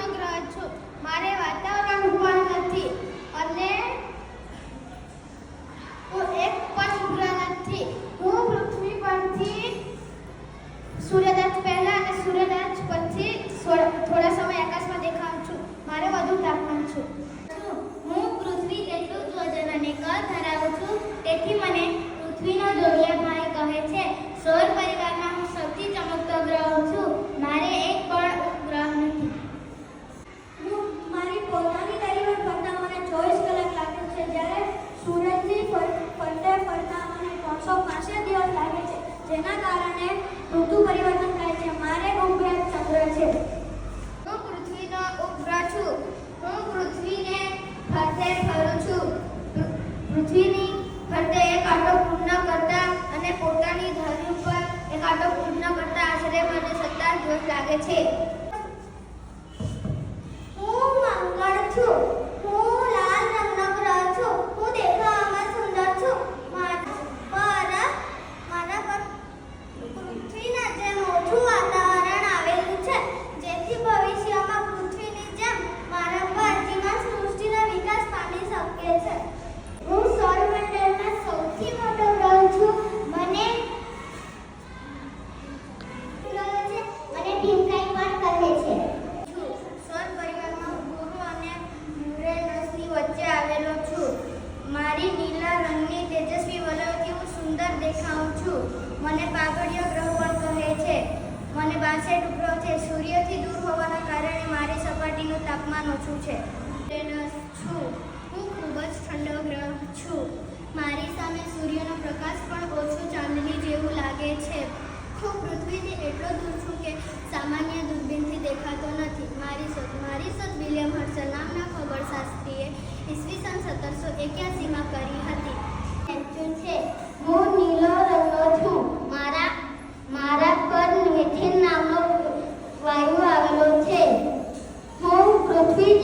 કૃષ્ણ ગ્રહ છું મારે વાતાવરણ હું નથી. અને હું એક પણ ગ્રહ નથી. હું પૃથ્વી પરથી સૂર્યાસ્ત પહેલા અને સૂર્યાસ્ત પછી થોડા સમય આકાશમાં દેખાઉં છું. મારે વધુ તાપમાન છું. હું પૃથ્વી જેટલું જ વજન અને કદ ધરાવું છું, તેથી મને પૃથ્વીનો દોડિયાભાઈ કહે છે. સૌર પરિવારમાં હું સૌથી ઋતુ પરિવર્તન થાય છે. મારે ઉપગ્રહ ચંદ્ર છે. હું પૃથ્વીનો ઉપગ્રહ છું. હું પૃથ્વીને ફરતે ફરું છું. પૃથ્વીની ફરતે એક આટો પૂર્ણ કરતા અને પોતાની ધરી ઉપર એક આટો પૂર્ણ કરતા આશરે મને સત્તર દિવસ લાગે છે હું મંગળ છું હું લાલ રંગનો ગ્રહ છું હું દેખાવામાં સુંદર છું મારા પર મારા પર પૃથ્વીના જેમ ઓછું વાતાવરણ આવેલું છે જેથી ભવિષ્યમાં પૃથ્વીની જેમ મારા પર જીવન સૃષ્ટિનો વિકાસ પામી શકે છે હું સૌરમંડળમાં સૌથી મોટો ગ્રહ છું મને ગ્રહ છે મને પિંકાઈ સૌર પરિવારમાં ગુરુ અને વચ્ચે આવેલો છું મારી નીલા રંગની તેજસ્વી વલયથી હું સુંદર દેખાઉં છું મને પાગડિયો ગ્રહ પણ કહે છે મને બાસઠ ઉપગ્રહ છે સૂર્યથી દૂર હોવાના કારણે મારી સપાટીનું તાપમાન ઓછું છે છું હું ખૂબ જ ઠંડો છું મારી સામે સૂર્યનો પ્રકાશ પણ ઓછો ચાંદની જેવું લાગે છે. હું પૃથ્વીથી એટલો દૂર છું કે સામાન્ય દેખાતો નથી. મારી શોધ મારી શોધ વિલિયમ હર્ષલ નામના ખગોળશાસ્ત્રીએ ઈસવીસન સત્તરસો એક્યાસીમાં કરી હતી. નેપચ્યુન છે. હું નીલો રંગનો છું. મારા મારા પર મિથિન નામનો વાયુ આવેલો છે. હું પૃથ્વી